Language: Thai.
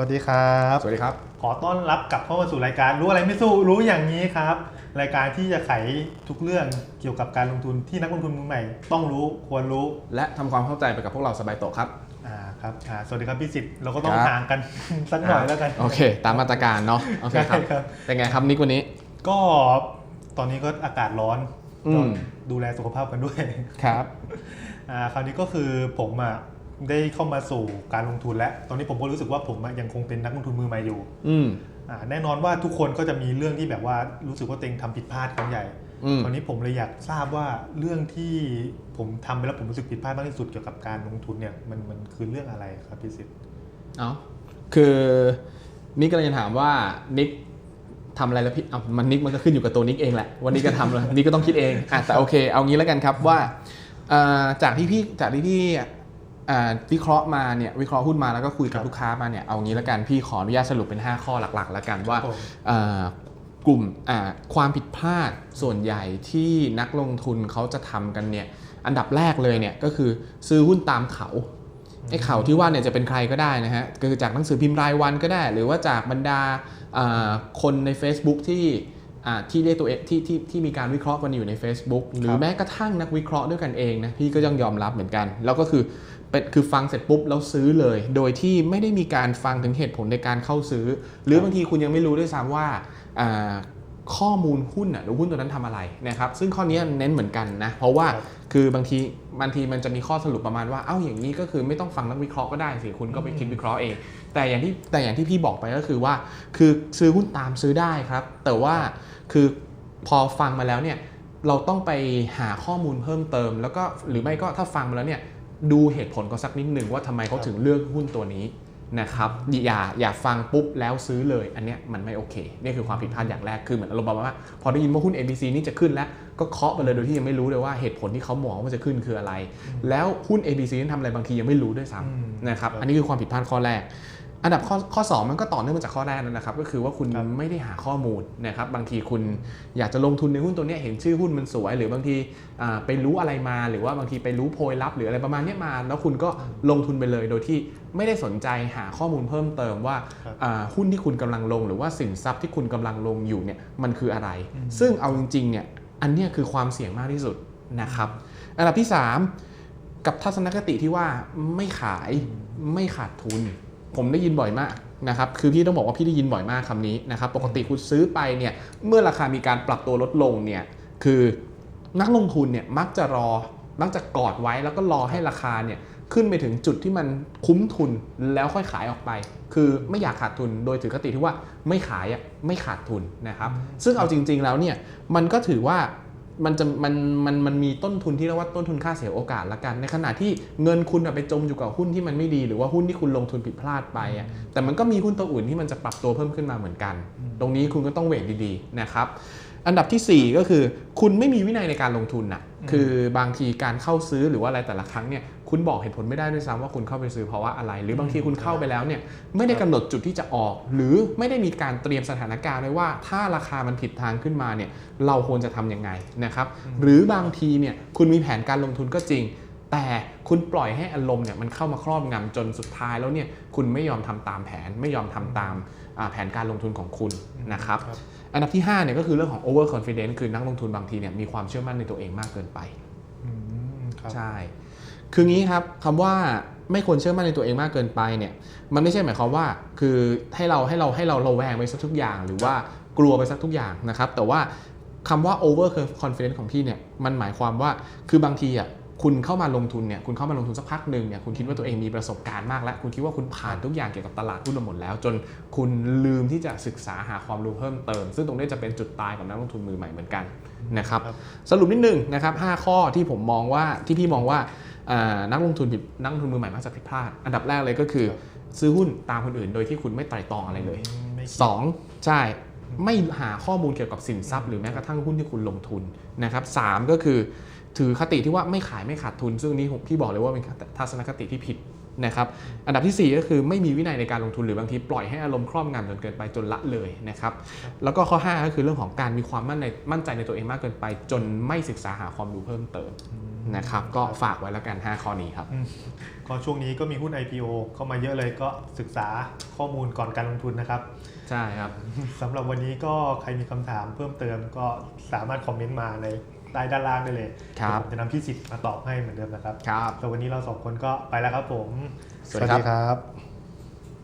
วัสดีครับ สวัสดีครับ ขอต้อนรับกลับเข้ามาสู่รายการรู้อะไรไม่สู้รู้อย่างนี้ครับ รายการที่จะไขทุกเรื่องเกี่ยวกับการลงทุนที่นักลงทุนมือใหม่ ต้องรู้ควรรู้ และทำความเข้าใจไปกับพวกเราสบายโตะครับ อ่าครับอ่าสวัสดีครับพี่สิทธิ์เราก็ต้องครับห่างกันสักหน่อยแล้วกัน โอเค ตามมาตรการเนาะ โอเคครับใช่ครับเป็นไงครับนิกวันนี้ ก็ตอนนี้ก็อากาศร้อนอืมก็ดูแลสุขภาพกันด้วย ครับ อ่าคราวนี้ก็คือผมอะ ได้เข้ามาสู่การลงทุนแล้ว ตอนนี้ผมก็รู้สึกว่าผมอะยังคงเป็นนักลงทุนมือใหม่อยู่อืม อ่าแน่นอนว่าทุกคนก็จะมีเรื่องที่แบบว่ารู้สึกว่าตัวเองทำผิดพลาดครั้งใหญ่ อืมคราวนี้ผมเลยอยากทราบว่าเรื่องที่ผมทำไปแล้วผมรู้สึกผิดพลาดมากที่สุดเกี่ยวกับการลงทุนเนี่ยมันมันคือเรื่องอะไรครับพี่สิทธิ์ เอาคือนิกกำลังจะถามว่านิกทำอะไรแล้วพี่อะมันนิกมันก็ขึ้นอยู่กับตัวนิกเองแหละวันนี้ก็ทำเลยนิกก็ต้องคิดเองอะแต่โอเค เอางี้แล้วกันครับว่าเอ่อจากที่พี่จากที่พี่อ่า วิเคราะห์มาเนี่ยวิเคราะห์หุ้นมาแล้วก็คุยกับลูกค้ามาเนี่ยเอางี้แล้วกันพี่ขออนุญาตสรุปเป็น 5 ข้อหลักๆแล้วกันว่าผมเอ่อกลุ่มอ่าความผิดพลาดส่วนใหญ่ที่นักลงทุนเขาจะทำกันเนี่ยอันดับแรกเลยเนี่ยก็คือซื้อหุ้นตามเขาไอ้เขาที่ว่าเนี่ยจะเป็นใครก็ได้นะฮะก็คือจากหนังสือพิมพ์รายวันก็ได้ หรือว่าจากบรรดาอ่าคนใน Facebook ที่อ่าที่เรียกตัวเองที่ที่ที่มีการวิเคราะห์กันอยู่ใน Facebook หรือแม้กระทั่งนักวิเคราะห์ด้วยกันเองนะพี่ก็ยังยอมรับเหมือนกัน แล้วก็คือ เป็นคือฟังเสร็จปุ๊บแล้วซื้อเลย โดยที่ไม่ได้มีการฟังถึงเหตุผลในการเข้าซื้อ หรือบางทีคุณยังไม่รู้ด้วยซ้ำว่าอ่าข้อมูลหุ้นอะหรือหุ้นตัวนั้นทำอะไรนะครับซึ่งข้อนี้เน้นเหมือนกันนะเพราะว่าครับคือบางทีบางทีมันจะมีข้อสรุปประมาณว่าเอ้าอย่างนี้ก็คือไม่ต้องฟังนักวิเคราะห์ก็ได้สิคุณก็ไปคิดวิเคราะห์เอง แต่อย่างที่แต่อย่างที่พี่บอกไปก็คือว่า คือซื้อหุ้นตามซื้อได้ครับ แต่ว่าคือพอฟังมาแล้วเนี่ยเราต้องไปหาข้อมูลเพิ่มเติม แล้วก็หรือไม่ก็ถ้าฟังมาแล้วเนี่ย ดูเหตุผลก็สักนิดหนึ่งว่าทำไมเขาถึงเลือกหุ้นตัวนี้นะครับอย่าอย่าฟังปุ๊บแล้วซื้อเลย อันเนี้ยมันไม่โอเค นี่คือความผิดพลาดอย่างแรกคือเหมือนอารมณ์ประมาณว่า พอได้ยินว่าหุ้น ABC นี่จะขึ้นแล้วก็เคาะไปเลยโดยที่ยังไม่รู้เลยว่าเหตุผลที่เขามองว่าจะขึ้นคืออะไร แล้วหุ้น ABC นั้นทำอะไรบางทียังไม่รู้ด้วยซ้อืมำนะครับครับอันนี้คือความผิดพลาดข้อแรก อันดับข้อข้อสองมันก็ต่อเนื่องมาจากข้อแรกนั่นนะครับ ก็คือว่าคุณครับไม่ได้หาข้อมูลนะครับ บางทีคุณอยากจะลงทุนในหุ้นตัวเนี้ยเห็นชื่อหุ้นมันสวย หรือบางทีอ่าไปรู้อะไรมาหรือว่าบางทีไปรู้โพยลับหรืออะไรประมาณเนี้ยมา แล้วคุณก็ลงทุนไปเลยโดยที่ไม่ได้สนใจหาข้อมูลเพิ่มเติมว่าครับอ่าหุ้นที่คุณกำลังลง หรือว่าสินทรัพย์ที่คุณกำลังลงอยู่เนี่ยมันคืออะไร ซึ่งเอาจริงๆเนี่ยอันเนี้ยคือความเสี่ยงมากที่สุดนะครับอันดับที่ 3 กับทัศนคติที่ว่าไม่ขายไม่ขาดทุน ผมได้ยินบ่อยมากนะครับคือพี่ต้องบอกว่าพี่ได้ยินบ่อยมากคำนี้นะครับปกติคุณซื้อไปเนี่ยเมื่อราคามีการปรับตัวลดลงเนี่ยคือนักลงทุนเนี่ยมักจะรอมักจะกอดไว้แล้วก็รอให้ราคาเนี่ยขึ้นไปถึงจุดที่มันคุ้มทุนแล้วค่อยขายออกไป คือไม่อยากขาดทุนโดยถือคติที่ว่าไม่ขายอะไม่ขาดทุนนะครับ ซึ่งเอาจริง ๆแล้วเนี่ยมันก็ถือว่า มันจะมันมันมันมีต้นทุนที่เรียกว่าต้นทุนค่าเสียโอกาสละกัน ในขณะที่เงินคุณอะไปจมอยู่กับหุ้นที่มันไม่ดี หรือว่าหุ้นที่คุณลงทุนผิดพลาดไปอะแต่มันก็มีหุ้นตัวอื่นที่มันจะปรับตัวเพิ่มขึ้นมาเหมือนกัน ตรงนี้คุณก็ต้องเวทดีๆนะครับ อันดับทีสี่ 4 ก็คือ คุณไม่มีวินัยในการลงทุนน่ะคือบางทีการเข้าซื้อหรือว่าอะไรแต่ละครั้งเนี่ยคุณบอกเหตุผลไม่ได้ด้วยซ้ำว่าคุณเข้าไปซื้อเพราะว่าอะไร หรือบางทีคุณเข้าไปแล้วเนี่ยไม่ได้กำหนดจุดที่จะออก หรือไม่ได้มีการเตรียมสถานการณ์ไว้ว่า ถ้าราคามันผิดทางขึ้นมาเนี่ยเราควรจะทำยังไงนะครับหรือบางทีเนี่ยคุณมีแผนการลงทุนก็จริง แต่คุณปล่อยให้อารมณ์เนี่ยมันเข้ามาครอบงำจนสุดท้ายแล้วเนี่ยคุณไม่ยอมทำตามแผน ไม่ยอมทำตามอ่าแผนการลงทุนของคุณนะครับครับอันดับที่5เนี่ยก็คือเรื่องของ over confidence คือนักลงทุนบางทีเนี่ยมีความเชื่อมั่นในตัวเองมากเกินไปอืมครับใช่ คืองี้ครับคำว่าไม่ควรเชื่อมั่นในตัวเองมากเกินไปเนี่ยมันไม่ใช่หมายความว่าคือให้เราให้เราให้เราระแวงไปสักทุกอย่าง หรือว่ากลัวไปสักทุกอย่างนะครับ แต่ว่าคำว่า over confidence ของพี่เนี่ยมันหมายความว่าคือบางทีอะ คุณเข้ามาลงทุนเนี่ยคุณเข้ามาลงทุนสักพักหนึ่งเนี่ยคุณคิดว่าตัวเองมีประสบการณ์มากแล้ว คุณคิดว่าคุณผ่านทุกอย่างเกี่ยวกับตลาดหุ้นมาหมดแล้ว จนคุณลืมที่จะศึกษาหาความรู้เพิ่มเติม ซึ่งตรงนี้จะเป็นจุดตายของนักลงทุนมือใหม่เหมือนกันนะครับครับสรุปนิดนึงนะครับ5ข้อที่ผมมองว่าที่พี่มองว่าอ่านักลงทุนผิดนักลงทุนมือใหม่มักจะผิดพลาด อันดับแรกเลยก็คือ ซื้อหุ้นตามคนอื่นโดยที่คุณไม่ไตร่ตรองอะไรเลยไม่คิด 2. ใช่ไม่หาข้อมูลเกี่ยวกับสินทรัพย์หรือแม้กระทั่งหุ้นที่คุณลงทุนนะครับสามก็คือ ถือคติที่ว่าไม่ขายไม่ขาดทุน ซึ่งนี้ผมพี่บอกเลยว่าเป็นทัศนคติที่ผิดนะครับอันดับทีสี่ 4 ก็คือไม่มีวินัยในการลงทุนหรือบางทีปล่อยให้อารมณ์ครอบงำจนเกินไปจนละเลยนะครับแล้วก็ข้อ 5 ก็คือเรื่องของการมีความมั่นในมั่นใจในตัวเองมากเกินไป จนไม่ศึกษาหาความรู้เพิ่มเติมนะครับก็ฝากไว้แล้วกัน 5 ข้อนี้ครับอืมก็ช่วงนี้ก็มีหุ้น IPO เข้ามาเยอะเลยก็ศึกษาข้อมูลก่อนการลงทุนนะครับ ใช่ครับสำหรับวันนี้ก็ใครมีคำถามเพิ่มเติมก็สามารถคอมเมนต์มาใน ใต้ด้านล่างได้เลยครับเดี๋ยวผมจะนำพี่สิทธิ์มาตอบให้เหมือนเดิมนะครับครับแต่วันนี้เราสองคนก็ไปแล้วครับผม สวัสดีครับครับ